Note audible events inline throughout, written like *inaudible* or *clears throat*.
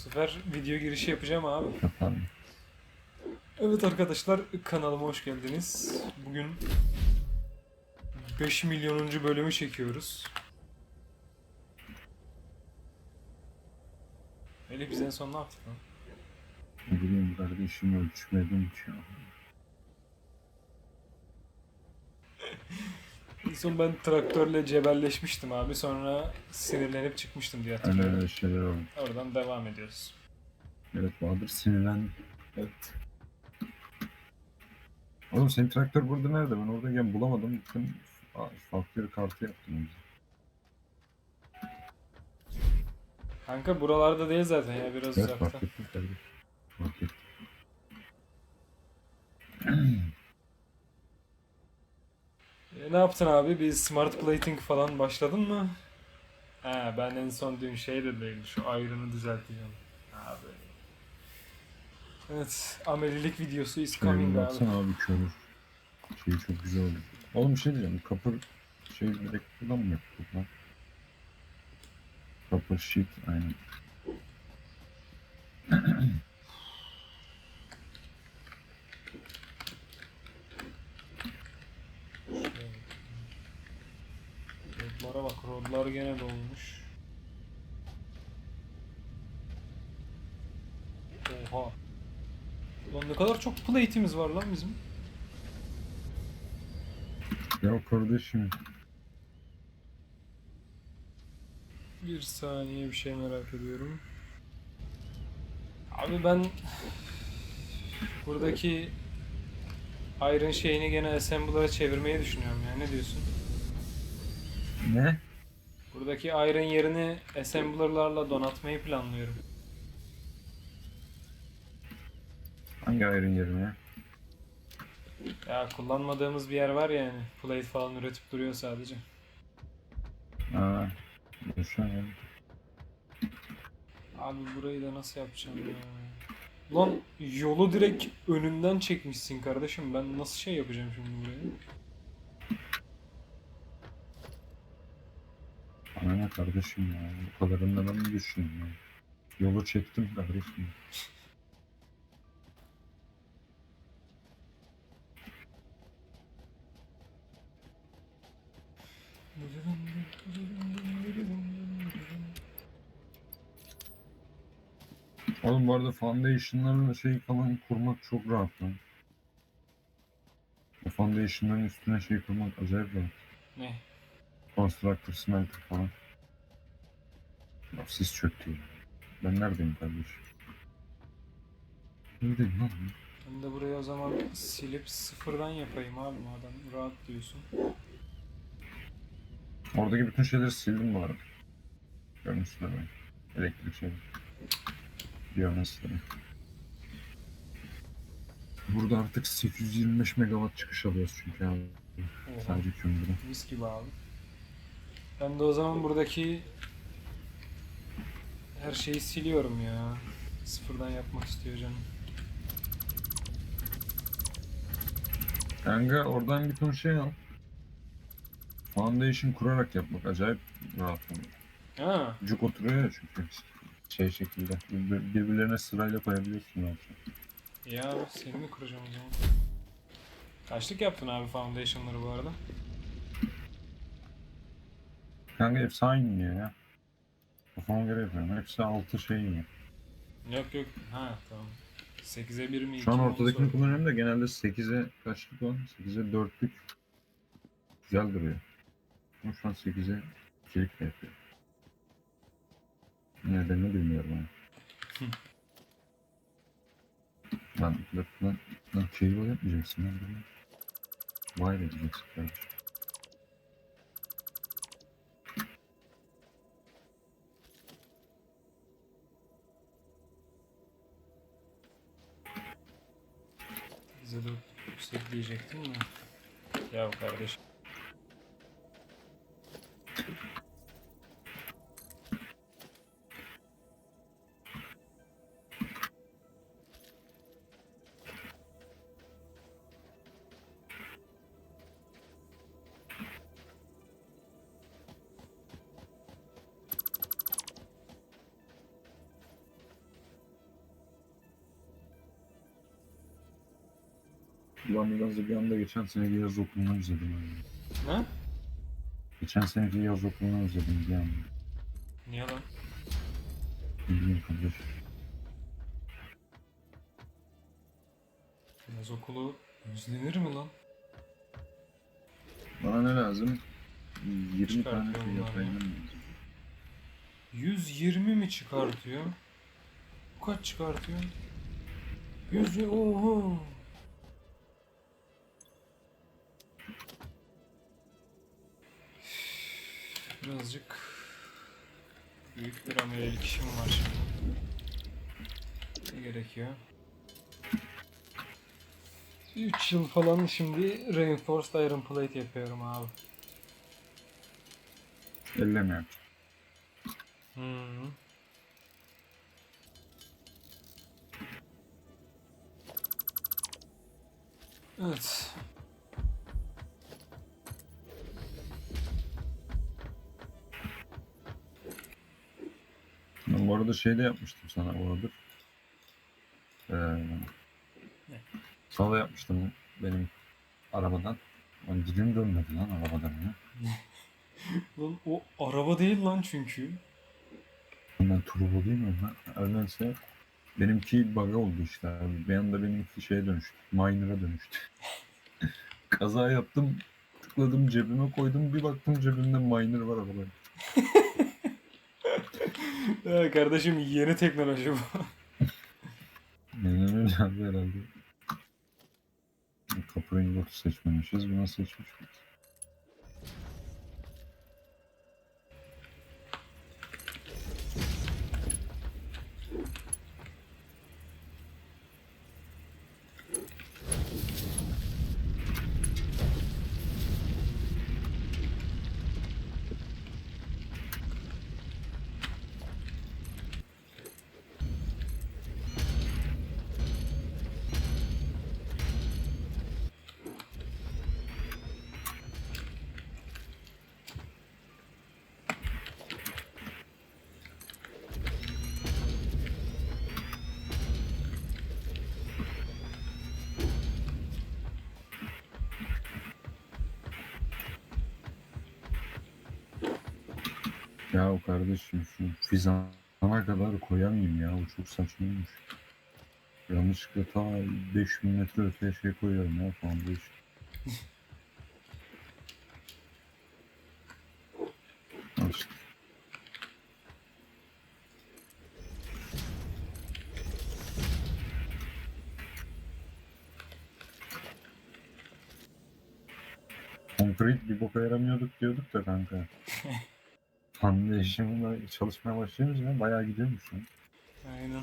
sefer video girişi yapacağım abi. Evet arkadaşlar kanalıma hoş geldiniz. Bugün 5 milyonuncu bölümü çekiyoruz. Öyle biz en son ne yaptık lan? Ne bileyim kardeşim ölçmedim ki. En son ben traktörle cebelleşmiştim abi. Sonra sinirlenip çıkmıştım diye hatırlıyorum. öyle şeyler oldu. Oradan devam ediyoruz. Evet Bahadır sinirlen. Evet. Oğlum senin traktör burada nerede? Ben oradayken bulamadım. Gittim farklı bir kartı yaptım. Kanka buralarda değil zaten ya biraz Evet uzakta. fark ettim kardeşim. Fark ettim. *clears throat* E, ne yaptın abi? Bir smart plating falan başladın mı? He ben en son dün şey dediydim şu ayrını düzelteceğim. Abi. Evet amelilik videosu is coming abi. baksana abi körür. Şey çok güzel oldu. Oğlum bir şey diyeceğim. Kapır şey direkt buradan mı yaptık lan? Kapır sheet aynen. *clears throat* Rodlara bak rodlar gene dolmuş. Oha. Ulan ne kadar çok plate'imiz var lan bizim. Ya kardeşim Bir saniye bir şey merak ediyorum. Abi ben buradaki Iron şeyini gene assembler'a çevirmeyi düşünüyorum ya. Ne diyorsun? Ne? Buradaki Iron yerini assembler'larla donatmayı planlıyorum. Hangi ayrın yerine? Ya kullanmadığımız bir yer var ya yani. Plate falan üretip duruyor sadece. Aa, boşuna ya. Abi burayı da nasıl yapacağım ya? Lan yolu direkt önünden çekmişsin kardeşim. Ben nasıl şey yapacağım şimdi burayı? Bana ne kardeşim ya? Bu kadarını da ben mi düşündüm ya? Yolu çektim kardeşim. Oğlum bu arada foundation'ların şey falan kurmak çok rahat lan. O foundation'ların üstüne şey kurmak acayip rahat. Ne? Constructor, smelter falan. Ya siz çöktü. Ben neredeyim kardeşim? Neredeyim lan? ben? De burayı o zaman silip sıfırdan yapayım abi madem rahat diyorsun. Oradaki bütün şeyleri sildim bu arada. Görmüşsünler ben. Elektrik şeyi. Biyomesleri. Burada artık 825 megawatt çıkış alıyoruz çünkü abi. Oha. Sadece kömürden. Mis gibi abi. Ben de o zaman buradaki her şeyi siliyorum ya. Sıfırdan yapmak istiyor canım. Kanka oradan bir ton şey al. Foundation kurarak yapmak acayip rahat oluyor. Ha, Cuk oturuyor ya çünkü. Şey şekilde. Bir- Birbirlerine sırayla koyabiliyorsun zaten. ya seni mi kuracağım o zaman? Kaçlık yaptın abi foundation'ları bu arada? Kanka hepsi aynı yiyor ya. Kafama göre yapıyorum. Hepsi altı şey yiyor. Yok yok. Ha tamam. 8'e 1 mi? Şu an iki mi onu ortadakini kullanıyorum da genelde 8'e kaçlık o? 8'e 4'lük güzel duruyor. Ama şu an 8'e 2'lik de yapıyor. Nedenini bilmiyorum yani. Lan lan lan lan cable yapmayacaksın lan. Vay edeceksin kardeşim. Bize de yüksek diyecektim de. Ya kardeşim. Da bir anda geçen seneki yaz okulunu özledim. Yani. Ne? Geçen seneki yaz okulunu özledim bir anda. Niye lan? Bileyim kardeş. Yaz okulu özlenir mi lan? Bana ne lazım? 20 tane şey yapayım. 120 mi çıkartıyor? Bu kaç çıkartıyor? 100 oho. Birazcık büyük bir amelelik işim var şimdi. Ne gerekiyor? 3 yıl falan şimdi Reinforced Iron Plate yapıyorum abi. Elle mi yapacağım? Hmm. Evet. Bu arada şey de yapmıştım sana oradır. Ee, sana da yapmıştım benim arabadan. Lan dilim dönmedi lan arabadan ya. *laughs* Lan o araba değil lan çünkü. Ben turbo değil mi? Ha, Öyleyse benimki bug oldu işte abi. Bir anda benimki şeye dönüştü. Miner'a dönüştü. *laughs* Kaza yaptım. Tıkladım cebime koydum. Bir baktım cebimde miner var arabada. *laughs* Ya kardeşim yeni teknoloji bu. Yani öyle abi herhalde. Kapı ingotu seçmemişiz. Buna seçmişiz. Ya o kardeşim şu fizana kadar koyamayayım ya. O çok saçmaymış. Yanlışlıkla ta 5000 metre öteye şey koyuyorum ya. Al işte. Konkret bir boka yaramıyorduk diyorduk da kanka. *laughs* Hande işimle çalışmaya başlayınca bayağı gidiyormuş ya. Aynen.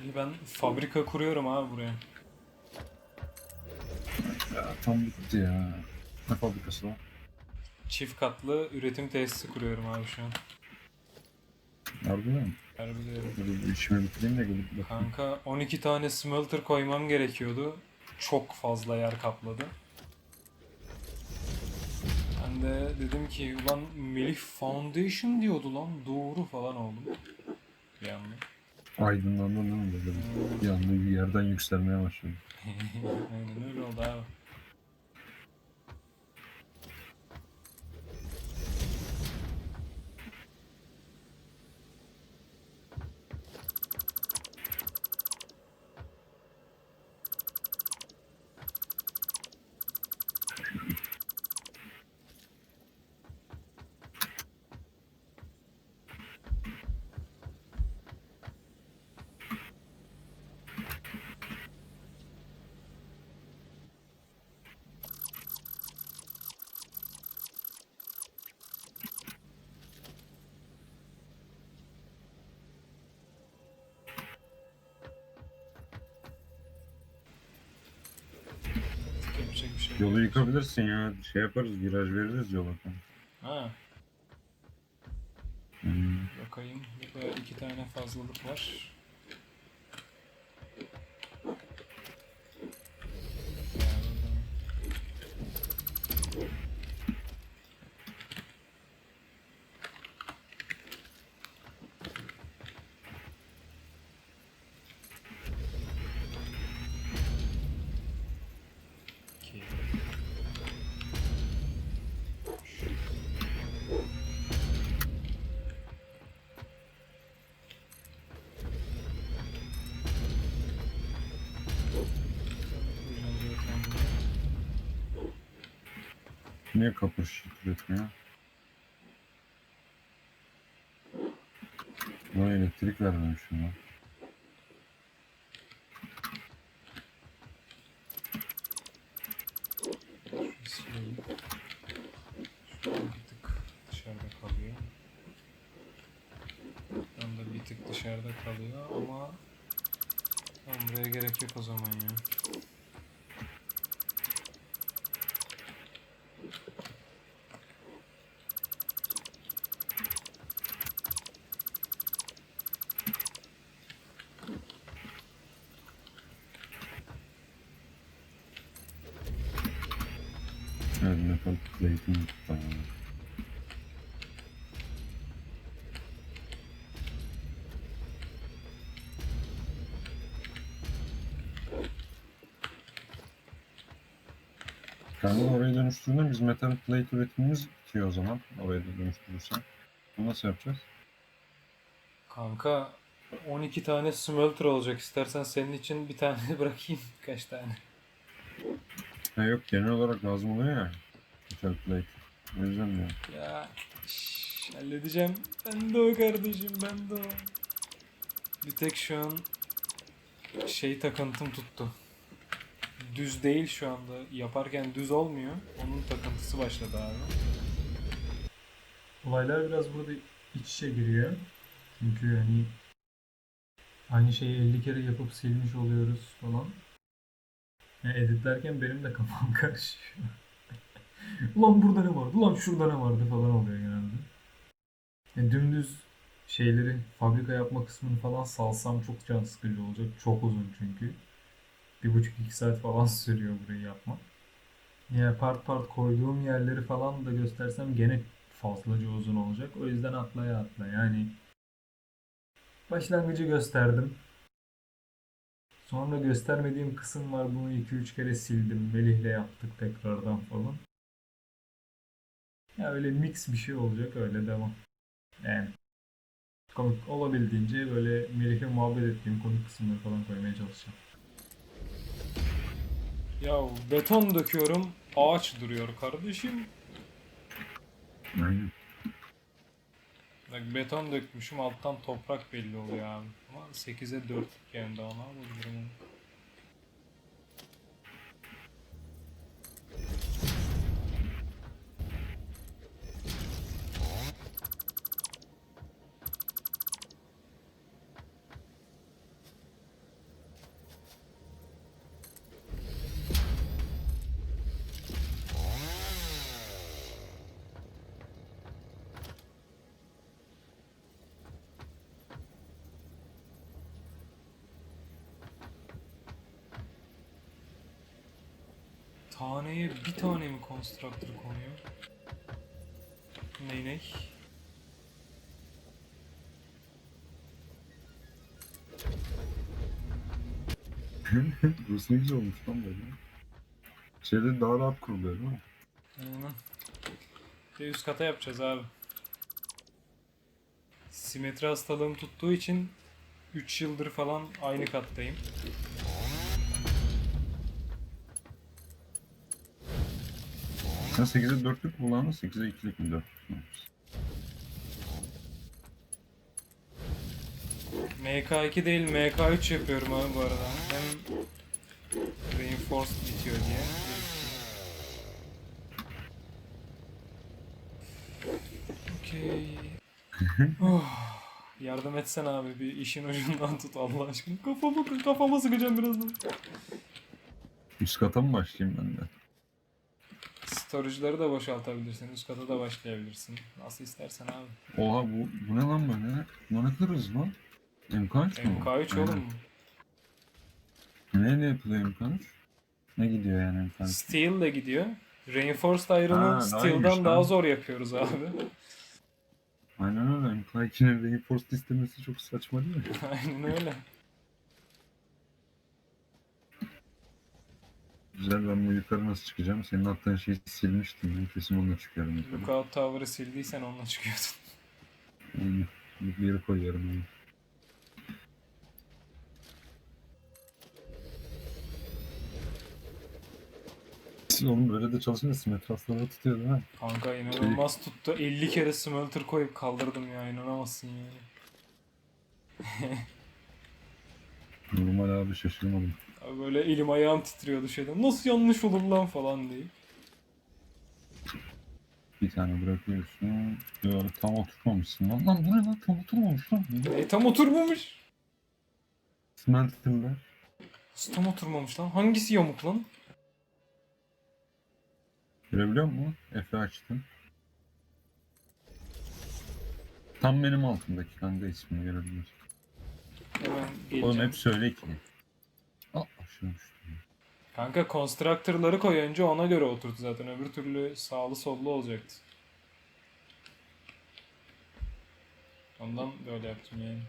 Ali ben fabrika kuruyorum abi buraya. Ya tam bitti ya. Ne fabrikası var? Çift katlı üretim tesisi kuruyorum abi şu an. Harbiden mi? Harbiden. Böyle bir işimi bitireyim de gelip bakayım. Kanka 12 tane smelter koymam gerekiyordu. Çok fazla yer kapladı. Ben de dedim ki ulan Melih Foundation diyordu lan doğru falan oldum. Bir anda. Mi böyle? bir- Bir anda bir yerden yükselmeye başladı. *laughs* Aynen öyle oldu abi. Yolu yıkabilirsin ya. Şey yaparız, viraj veririz yola. Ha, Hmm. bakayım. Burada iki tane fazlalık var. Niye kapı şık üretmiyor? Buna elektrik vermemişim lan. Sileyim. Şu an bir tık dışarıda kalıyor. Buradan da bir tık dışarıda kalıyor ama Tamam buraya gerek yok o zaman ya. Evet, metal Kendini oraya dönüştürdüğünde biz metal plate üretimimiz bitiyor o zaman. Oraya da dönüştürürsen. Bunu nasıl yapacağız? Kanka 12 tane smelter olacak. İstersen senin için bir tane *laughs* bırakayım. Kaç tane? Ha yok genel olarak lazım oluyor ya. O yüzden diyorum. Ya şş, halledeceğim. Ben de o kardeşim ben de o. Bir tek şu an şey takıntım tuttu. Düz değil şu anda. Yaparken düz olmuyor. Onun takıntısı başladı abi. Olaylar biraz burada iç içe giriyor. Çünkü hani aynı şeyi 50 kere yapıp silmiş oluyoruz falan. Yani editlerken benim de kafam *laughs* karışıyor. Ulan burada ne vardı? Ulan şurada ne vardı falan oluyor genelde. Yani dümdüz şeyleri fabrika yapma kısmını falan salsam çok can sıkıcı olacak. Çok uzun çünkü. Bir buçuk iki saat falan *laughs* sürüyor burayı yapmak. Yani part part koyduğum yerleri falan da göstersem gene fazlaca uzun olacak. O yüzden atlaya atla. Yani başlangıcı gösterdim. Sonra göstermediğim kısım var. Bunu 2-3 kere sildim. Melih'le yaptık tekrardan falan. Ya öyle mix bir şey olacak. Öyle devam. Yani komik olabildiğince böyle Melih'le muhabbet ettiğim komik kısımları falan koymaya çalışacağım. Ya beton döküyorum. Ağaç duruyor kardeşim. Aynen. Bak beton dökmüşüm alttan toprak belli oluyor abi. Ama 8'e 4 yani daha ne yapabilirim? Taneye bir tane mi constructor konuyor? Ney ney? Burası ne güzel olmuş lan böyle. Şeyde daha rahat kuruluyor değil mi? Aynen. Bir üst kata yapacağız abi. Simetri hastalığım tuttuğu için 3 yıldır falan aynı kattayım. Sen 8'e 4'lük mü kullandın? 8'e 2'lik mi 4'lük mü? MK2 değil MK3 yapıyorum abi bu arada. Hem Reinforced bitiyor diye. Okey. oh, yardım etsen abi bir işin ucundan tut Allah aşkına. Kafamı, kafama sıkacağım birazdan. Üst kata mı başlayayım ben de? Storage'ları da boşaltabilirsin. Üst kata da başlayabilirsin. Nasıl istersen abi. Oha bu, bu ne lan böyle? Bu ne hızlı lan? MK3 mü? bu? MK3 Aynen. oğlum. Neyle yapılıyor MK3? Ne gidiyor yani MK3? Steel de gidiyor. Reinforced Iron'ı Steel'dan daha zor yapıyoruz abi. Aynen öyle. MK2'nin reinforced istemesi çok saçma değil mi? *laughs* Aynen öyle. Güzel ben bu yukarı nasıl çıkacağım? Senin attığın şeyi silmiştim. Ben kesin onunla çıkıyorum yukarı. Lookout Tower'ı sildiysen onunla çıkıyordun. Aynen. Bir yere koyuyorum onu. Oğlum böyle de çalışınca simetrasları tutuyor değil mi? Kanka inanılmaz tuttu. 50 kere smelter koyup kaldırdım ya inanamazsın yani. Normal abi şaşırmadım. Abi böyle elim ayağım titriyordu şeyden. Nasıl yanlış olur lan falan diye. Bir tane bırakıyorsun. Böyle tam oturtmamışsın lan. Lan bu ne lan? Tam oturmamış lan. E tam oturmamış. Smelter'lar. Nasıl tam oturmamış lan? Hangisi yamuk lan? Görebiliyor musun? Efe açtım. Tam benim altındaki kanka ismini görebiliyorsun. Hemen Oğlum geleceğim. hep söyle ki. Düştüm. Kanka constructor'ları koy önce ona göre oturdu zaten. Öbür türlü sağlı sollu olacaktı. Ondan böyle yaptım yani.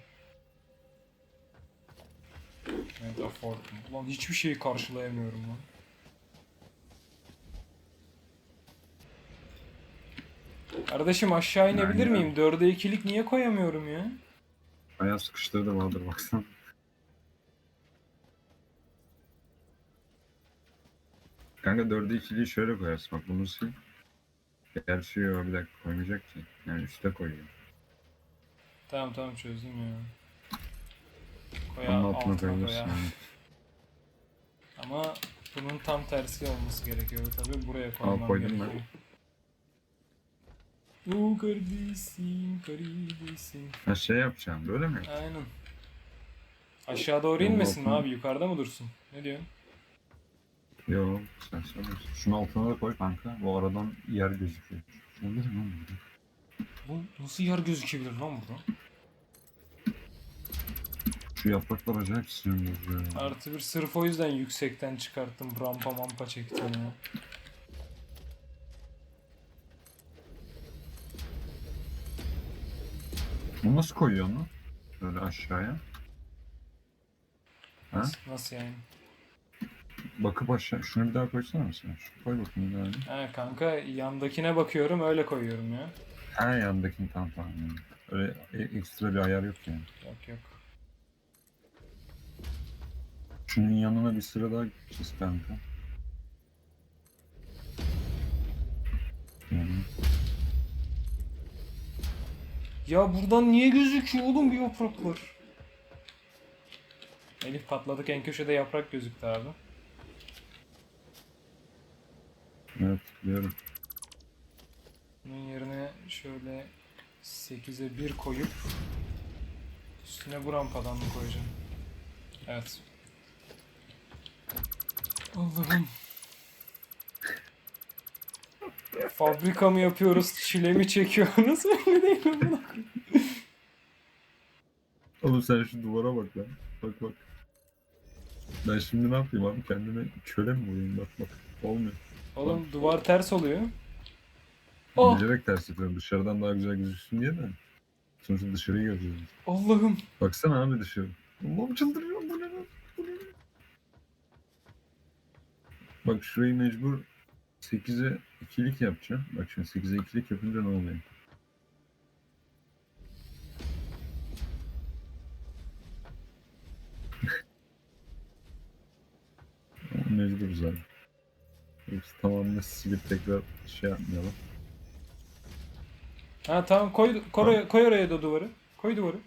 Evet afford. Ulan hiçbir şeyi karşılayamıyorum lan. Kardeşim aşağı inebilir Yani- miyim? 4'e 2'lik niye koyamıyorum ya? Ayağı sıkıştırdı vardır baksana. Kanka 4'e 2'liği şöyle koyarsın bak bunu sil. Gerçi yok bir dakika koymayacak ki. Yani üste koyuyor. Tamam tamam çözdüm ya. Koya Onun altına altına koyabilirsin. koya. yani. Ama bunun tam tersi olması gerekiyor tabii. Buraya koymam koydum ben. gerekiyor. O kardeşim, kardeşim. Ha şey yapacağım böyle mi? Aynen. Aşağı doğru inmesin mi abi? Yukarıda mı dursun? Ne diyorsun? Yok sen söylüyorsun. Şunun altına da koy kanka. Bu aradan yer gözüküyor. Mu lan burada? Bu nasıl yer gözükebilir lan burada? Şu yapraklar acayip sinir bozuyor. ya. Artı bir sırf o yüzden yüksekten çıkarttım. Rampa mampa çektim ya. Bunu nasıl koyuyor onu? Böyle aşağıya. Ha? Nasıl, nasıl yani? Bakıp aşağı. Şunu bir daha koysana mesela. Şu koy bakayım bir daha. Ha kanka yandakine bakıyorum öyle koyuyorum ya. Ha yandakini tam tamam. yani. Öyle e- ekstra bir ayar yok yani. Yok yok. Şunun yanına bir sıra daha çiz kanka. Yani Ya buradan niye gözüküyor oğlum bu yapraklar? Elif patladık en köşede yaprak gözüktü abi. Evet biliyorum. Bunun yerine şöyle 8'e 1 koyup üstüne bu rampadan mı koyacağım? Evet. Allah'ım. Fabrika mı yapıyoruz, çile mi çekiyoruz? *laughs* Öyle değil mi? bu? Oğlum sen şu duvara bak lan. Bak bak. Ben şimdi ne yapayım abi? Kendime köle mi olayım? Bak bak. Olmuyor. Oğlum duvar ters oluyor. Oh Bilerek ters yapıyorum. Dışarıdan daha güzel gözüksün diye de. Sonuçta dışarıyı göreceğiz. Allah'ım. Baksana abi dışarı. Allah'ım çıldırıyorum bu ne lan? Bu ne lan? Bak şurayı mecbur 8'e 2'lik yapacağım. Bak şimdi 8'e 2'lik yapınca ne oluyor? *laughs* Mecburuz abi. Yoksa tamamını silip tekrar şey yapmayalım. Ha tamam koy koy, koy oraya da duvarı. Koy duvarı.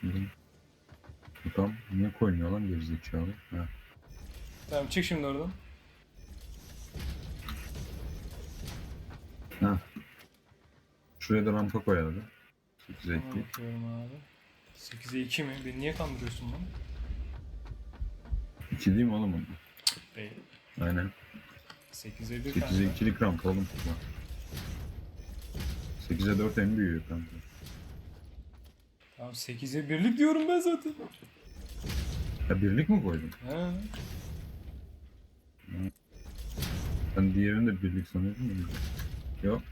Şimdi. Bakalım niye koymuyor lan gerizekalı? Ha. Tamam çık şimdi oradan. Ha. Şuraya da rampa koy abi. 8'e Tamam, 2. Bakıyorum abi. 8'e 2 mi? Beni niye kandırıyorsun lan? 2 değil mi oğlum? Değil. Aynen. 8'e 1 8'e kanka. 2'lik ramp oğlum. 8'e 4 en büyüğü kanka. Tamam 8'e 1'lik diyorum ben zaten. Ya birlik mi koydun? Ha. Ben diğerini de birlik sanıyordum. Yok.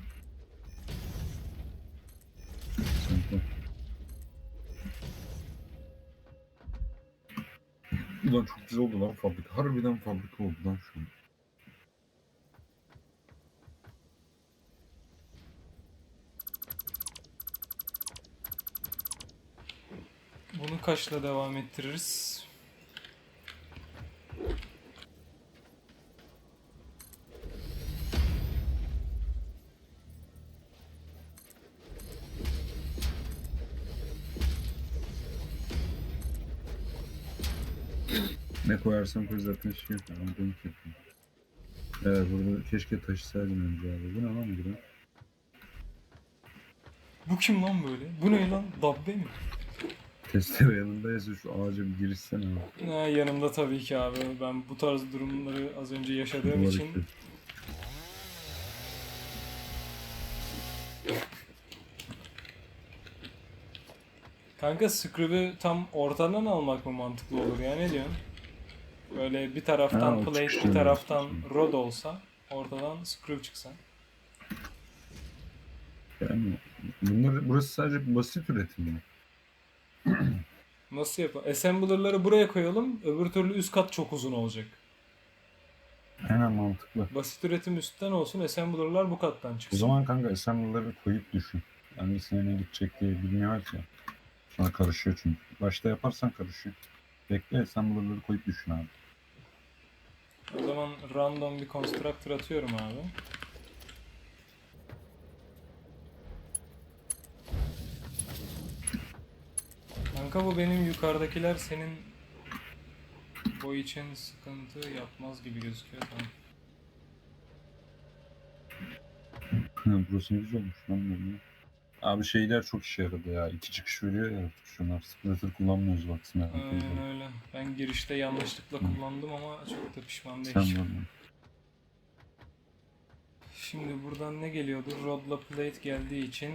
Ulan çok güzel oldu lan fabrika. Harbiden fabrika oldu lan şu an. Bunu kaçla devam ettiririz? Koyarsam koy zaten şey yapıyor. Ama denk yapıyor. Evet burada keşke taşısaydım önce abi. Bu ne lan bu? Bu kim lan böyle? Bu ne lan? Dabbe mi? Testere yanındaysa şu ağaca bir girişsene abi. Ha, yanımda tabii ki abi. Ben bu tarz durumları az önce yaşadığım Duvar için. Kanka Scrib'i tam ortadan almak mı mantıklı olur ya ne diyorsun? Böyle bir taraftan Ha, o plate bir taraftan rod olsa ortadan Scrib çıksa. Yani bunlar, burası sadece basit üretim mi? *clears throat* Nasıl yapalım? Assembler'ları buraya koyalım. Öbür türlü üst kat çok uzun olacak. Aynen mantıklı. Basit üretim üstten olsun. Assembler'lar bu kattan O çıksın. zaman kanka assembler'ları koyup düşün. Hangisine ne gidecek diye bilmiyoruz ya. Sonra karışıyor çünkü. Başta yaparsan karışıyor. Bekle assembler'ları koyup düşün abi. O zaman random bir constructor atıyorum abi. Kanka bu benim yukarıdakiler senin boy için sıkıntı yapmaz gibi gözüküyor tamam. Burası ne güzel olmuş lan. Abi şeyler çok işe yaradı ya. İki çıkış veriyor ya artık şunlar. Splitter kullanmıyoruz bak. Aynen öyle. Ben girişte yanlışlıkla kullandım ama çok da pişman Sen değilim. var mı? Şimdi buradan ne geliyordu? Rodla plate geldiği için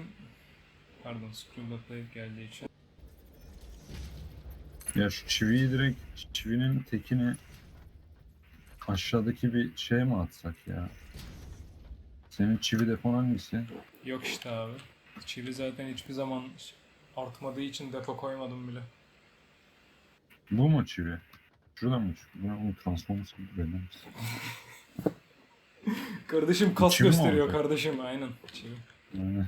pardon screw'la plate geldiği için Ya şu çiviyi direkt çivinin tekini aşağıdaki bir şeye mi atsak ya? Senin çivi depon hangisi? Yok işte abi. Çivi zaten hiçbir zaman artmadığı için depo koymadım bile. Bu mu çivi? Şuradan mı? Ya onu Transformers gibi misin? *laughs* Kardeşim kas Çivi mi gösteriyor kardeşim aynen. Çivi. Aynen.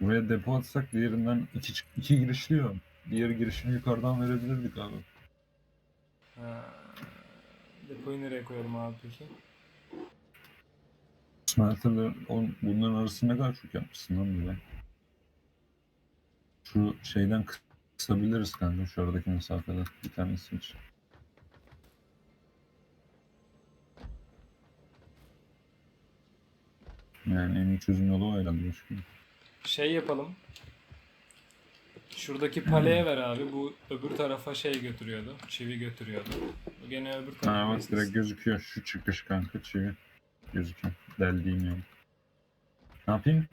Buraya depo atsak diğerinden iki, çık- iki girişliyor. Diğer girişini yukarıdan verebilirdik abi. Ha. Depoyu nereye koyalım abi peki? Smelter'da on- bunların arasında ne kadar çok yapmışsın lan böyle. Şu şeyden kı- kısabiliriz kanka şu aradaki mesafeden bir tanesi için. Yani en iyi çözüm yolu o herhalde başka. Şey yapalım. Şuradaki paleye ver abi. Bu öbür tarafa şey götürüyordu. Çivi götürüyordu. Bu gene öbür tarafa. Ha bak direkt gözüküyor şu çıkış kanka çivi. Gözüküyor. Deldiğim yani. Ne yapayım?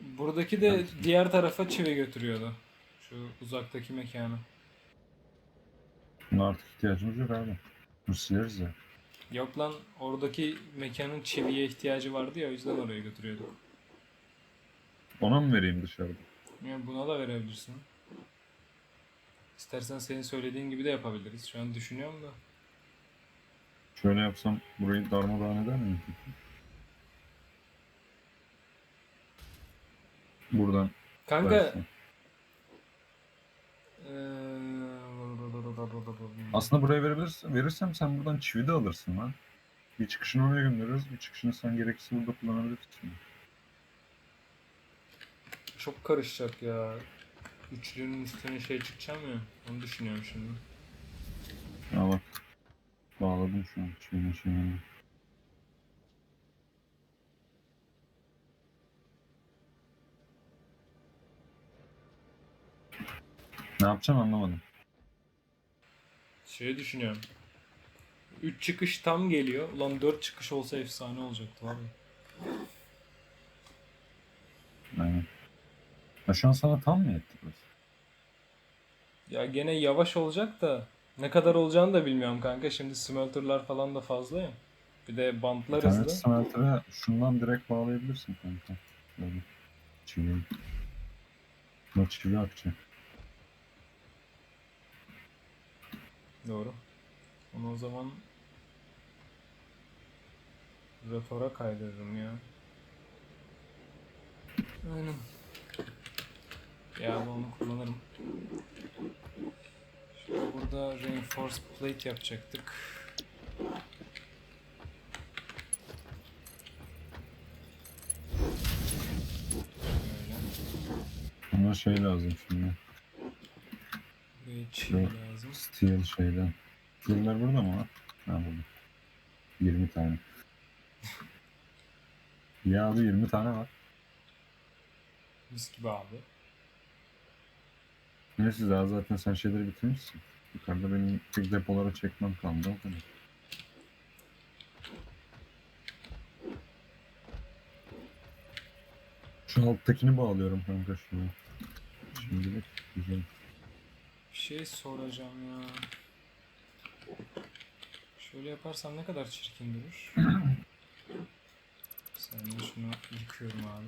Buradaki de diğer tarafa çivi götürüyordu. Şu uzaktaki mekana. Buna artık ihtiyacımız yok abi. Bunu sileriz ya. Yok lan oradaki mekanın çiviye ihtiyacı vardı ya o yüzden oraya götürüyorduk. Ona mı vereyim dışarıda? Yani buna da verebilirsin. İstersen senin söylediğin gibi de yapabiliriz. Şu an düşünüyorum da. Şöyle yapsam burayı darmadağın eder miyim? Buradan Kanka versin. eee, Aslında buraya verebilirsin, verirsem sen buradan çivi de alırsın lan. Bir çıkışını oraya göndeririz, bir çıkışını sen gerekirse burada kullanabilirsin. çok karışacak ya. Üçlünün üstüne şey çıkacağım ya. Onu düşünüyorum şimdi. Ya bak. Bağladım şu an çivinin şeyini. Ne yapacağım anlamadım. Şey düşünüyorum. 3 çıkış tam geliyor. Ulan 4 çıkış olsa efsane olacaktı var ya. Aynen. Ya şu an sana tam mı yetti burası? Ya gene yavaş olacak da ne kadar olacağını da bilmiyorum kanka. Şimdi smelterlar falan da fazla ya. Bir de bantlar hızlı. smelter'e şundan direkt bağlayabilirsin kanka. Böyle. Çivi. Buna çivi akacak. Doğru. Onu o zaman rotora kaydırırım ya. Aynen. Ya onu kullanırım. Şimdi burada reinforced plate yapacaktık. Böyle. Buna şey lazım şimdi. Çivi Yok. lazım. Steel şeyden. Steel'ler burada mı? Ha burada. 20 tane. Ya abi 20 tane var. Mis gibi abi. Neyse daha zaten sen şeyleri bitirmişsin. Yukarıda benim tek depolara çekmem kaldı o kadar. Şu alttakini bağlıyorum kanka şunu. Şimdilik güzel. Şey soracağım ya. Şöyle yaparsam ne kadar çirkin durur. *clears throat* Sen de şunu yıkıyorum abi.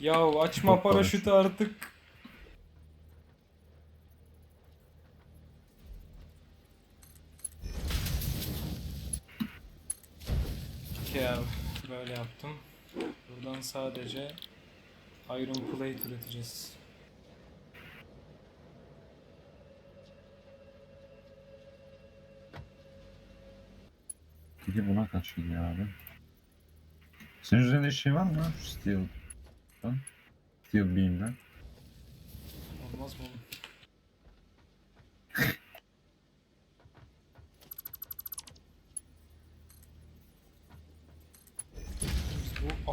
Ya açma paraşütü artık. Abi. Böyle yaptım. Buradan sadece Iron Plate üreteceğiz. Peki buna kaç gidiyor abi? Senin üzerinde şey var mı? Şu Steel'dan. Steel Beam'den. Olmaz mı oğlum?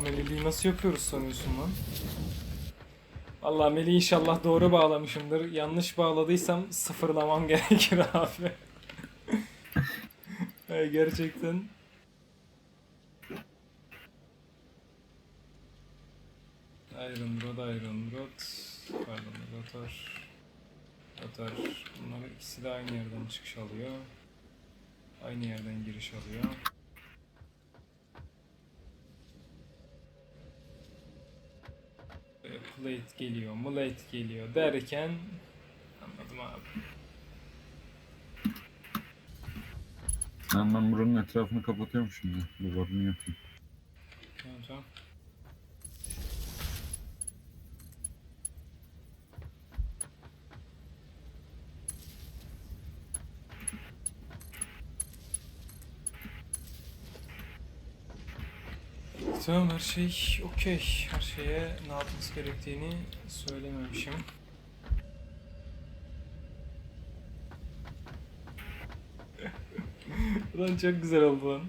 Ameliliği nasıl yapıyoruz sanıyorsun lan? Vallahi ameli inşallah doğru bağlamışımdır. Yanlış bağladıysam sıfırlamam *laughs* gerekir abi. *laughs* Gerçekten Iron Rod, Iron Rod, pardon rotor, rotor. Bunlar ikisi de aynı yerden çıkış alıyor. Aynı yerden giriş alıyor. Plate geliyor, mulate geliyor derken anladım abi. Ben, ben buranın etrafını kapatıyorum şimdi. Duvarını yapayım. Tamam tamam. Tamam her şey okey. Her şeye ne yapması gerektiğini söylememişim. *laughs* Lan çok güzel oldu lan.